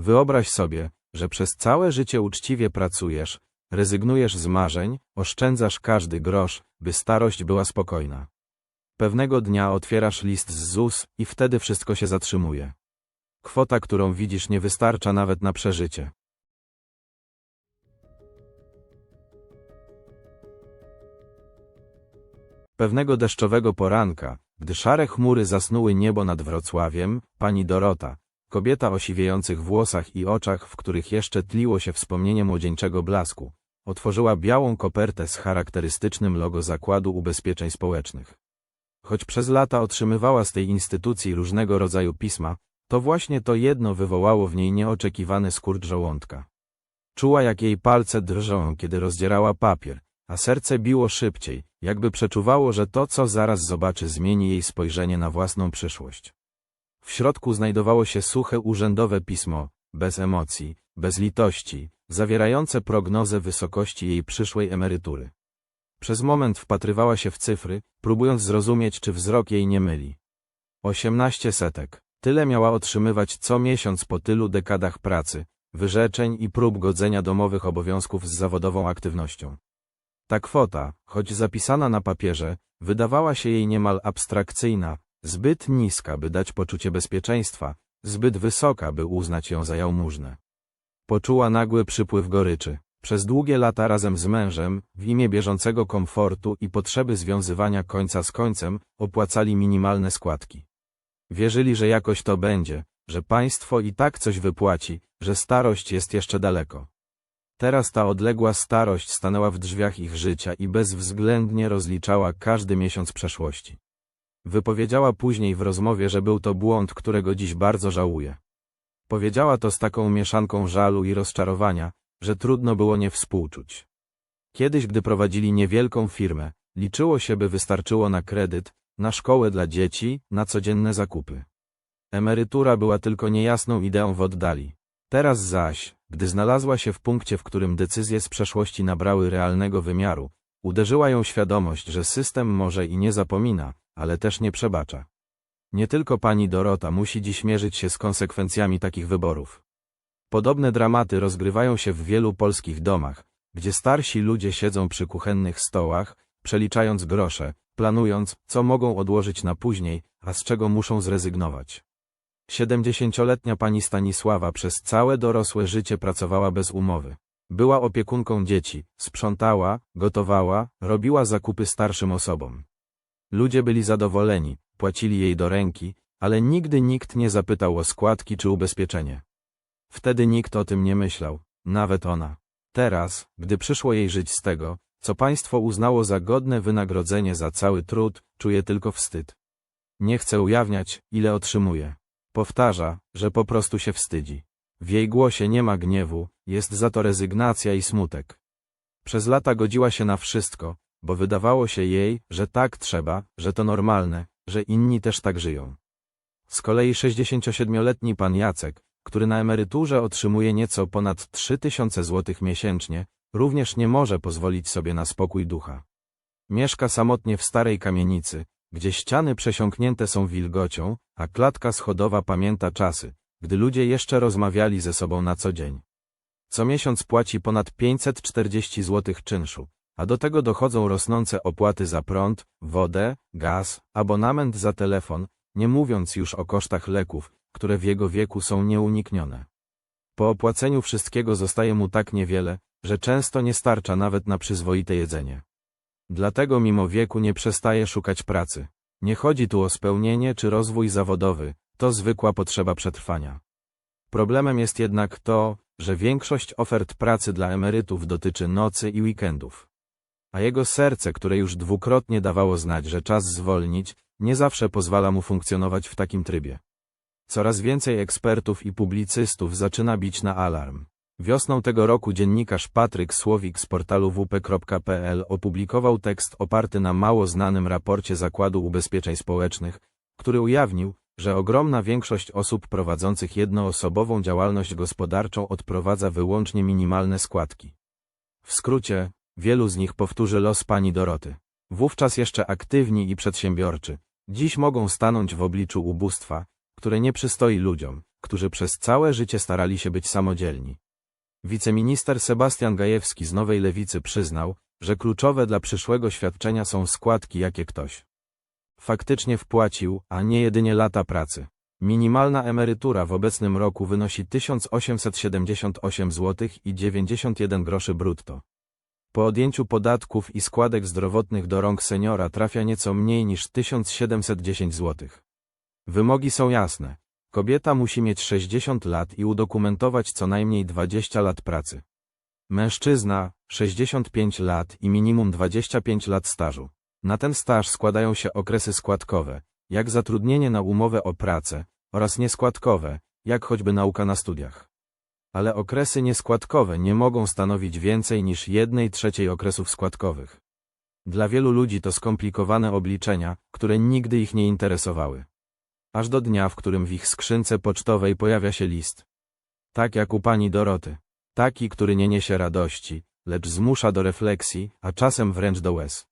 Wyobraź sobie, że przez całe życie uczciwie pracujesz, rezygnujesz z marzeń, oszczędzasz każdy grosz, by starość była spokojna. Pewnego dnia otwierasz list z ZUS i wtedy wszystko się zatrzymuje. Kwota, którą widzisz, nie wystarcza nawet na przeżycie. Pewnego deszczowego poranka, gdy szare chmury zasnuły niebo nad Wrocławiem, pani Dorota, kobieta o siwiejących włosach i oczach, w których jeszcze tliło się wspomnienie młodzieńczego blasku, otworzyła białą kopertę z charakterystycznym logo Zakładu Ubezpieczeń Społecznych. Choć przez lata otrzymywała z tej instytucji różnego rodzaju pisma, to właśnie to jedno wywołało w niej nieoczekiwany skurcz żołądka. Czuła, jak jej palce drżą, kiedy rozdzierała papier, a serce biło szybciej, jakby przeczuwało, że to, co zaraz zobaczy, zmieni jej spojrzenie na własną przyszłość. W środku znajdowało się suche urzędowe pismo, bez emocji, bez litości, zawierające prognozę wysokości jej przyszłej emerytury. Przez moment wpatrywała się w cyfry, próbując zrozumieć, czy wzrok jej nie myli. Osiemnaście setek. Tyle miała otrzymywać co miesiąc po tylu dekadach pracy, wyrzeczeń i prób godzenia domowych obowiązków z zawodową aktywnością. Ta kwota, choć zapisana na papierze, wydawała się jej niemal abstrakcyjna, zbyt niska, by dać poczucie bezpieczeństwa, zbyt wysoka, by uznać ją za jałmużnę. Poczuła nagły przypływ goryczy. Przez długie lata razem z mężem, w imię bieżącego komfortu i potrzeby związywania końca z końcem, opłacali minimalne składki. Wierzyli, że jakoś to będzie, że państwo i tak coś wypłaci, że starość jest jeszcze daleko. Teraz ta odległa starość stanęła w drzwiach ich życia i bezwzględnie rozliczała każdy miesiąc przeszłości. Wypowiedziała później w rozmowie, że był to błąd, którego dziś bardzo żałuje. Powiedziała to z taką mieszanką żalu i rozczarowania, że trudno było nie współczuć. Kiedyś, gdy prowadzili niewielką firmę, liczyło się, by wystarczyło na kredyt, na szkołę dla dzieci, na codzienne zakupy. Emerytura była tylko niejasną ideą w oddali. Teraz zaś, gdy znalazła się w punkcie, w którym decyzje z przeszłości nabrały realnego wymiaru, uderzyła ją świadomość, że system może i nie zapomina, ale też nie przebacza. Nie tylko pani Dorota musi dziś mierzyć się z konsekwencjami takich wyborów. Podobne dramaty rozgrywają się w wielu polskich domach, gdzie starsi ludzie siedzą przy kuchennych stołach, przeliczając grosze, planując, co mogą odłożyć na później, a z czego muszą zrezygnować. Siedemdziesięcioletnia pani Stanisława przez całe dorosłe życie pracowała bez umowy. Była opiekunką dzieci, sprzątała, gotowała, robiła zakupy starszym osobom. Ludzie byli zadowoleni, płacili jej do ręki, ale nigdy nikt nie zapytał o składki czy ubezpieczenie. Wtedy nikt o tym nie myślał, nawet ona. Teraz, gdy przyszło jej żyć z tego, co państwo uznało za godne wynagrodzenie za cały trud, czuje tylko wstyd. Nie chce ujawniać, ile otrzymuje. Powtarza, że po prostu się wstydzi. W jej głosie nie ma gniewu, jest za to rezygnacja i smutek. Przez lata godziła się na wszystko, bo wydawało się jej, że tak trzeba, że to normalne, że inni też tak żyją. Z kolei 67-letni pan Jacek, który na emeryturze otrzymuje nieco ponad 3000 zł miesięcznie, również nie może pozwolić sobie na spokój ducha. Mieszka samotnie w starej kamienicy, gdzie ściany przesiąknięte są wilgocią, a klatka schodowa pamięta czasy, gdy ludzie jeszcze rozmawiali ze sobą na co dzień. Co miesiąc płaci ponad 540 zł czynszu, a do tego dochodzą rosnące opłaty za prąd, wodę, gaz, abonament za telefon, nie mówiąc już o kosztach leków, które w jego wieku są nieuniknione. Po opłaceniu wszystkiego zostaje mu tak niewiele, że często nie starcza nawet na przyzwoite jedzenie. Dlatego mimo wieku nie przestaje szukać pracy. Nie chodzi tu o spełnienie czy rozwój zawodowy, to zwykła potrzeba przetrwania. Problemem jest jednak to, że większość ofert pracy dla emerytów dotyczy nocy i weekendów. A jego serce, które już dwukrotnie dawało znać, że czas zwolnić, nie zawsze pozwala mu funkcjonować w takim trybie. Coraz więcej ekspertów i publicystów zaczyna bić na alarm. Wiosną tego roku dziennikarz Patryk Słowik z portalu wp.pl opublikował tekst oparty na mało znanym raporcie Zakładu Ubezpieczeń Społecznych, który ujawnił, że ogromna większość osób prowadzących jednoosobową działalność gospodarczą odprowadza wyłącznie minimalne składki. W skrócie, wielu z nich powtórzy los pani Doroty. Wówczas jeszcze aktywni i przedsiębiorczy, dziś mogą stanąć w obliczu ubóstwa, które nie przystoi ludziom, którzy przez całe życie starali się być samodzielni. Wiceminister Sebastian Gajewski z Nowej Lewicy przyznał, że kluczowe dla przyszłego świadczenia są składki, jakie ktoś faktycznie wpłacił, a nie jedynie lata pracy. Minimalna emerytura w obecnym roku wynosi 1878 zł i 91 groszy brutto. Po odjęciu podatków i składek zdrowotnych do rąk seniora trafia nieco mniej niż 1710 zł. Wymogi są jasne. Kobieta musi mieć 60 lat i udokumentować co najmniej 20 lat pracy. Mężczyzna 65 lat i minimum 25 lat stażu. Na ten staż składają się okresy składkowe, jak zatrudnienie na umowę o pracę, oraz nieskładkowe, jak choćby nauka na studiach. Ale okresy nieskładkowe nie mogą stanowić więcej niż jednej trzeciej okresów składkowych. Dla wielu ludzi to skomplikowane obliczenia, które nigdy ich nie interesowały. Aż do dnia, w którym w ich skrzynce pocztowej pojawia się list. Tak jak u pani Doroty. Taki, który nie niesie radości, lecz zmusza do refleksji, a czasem wręcz do łez.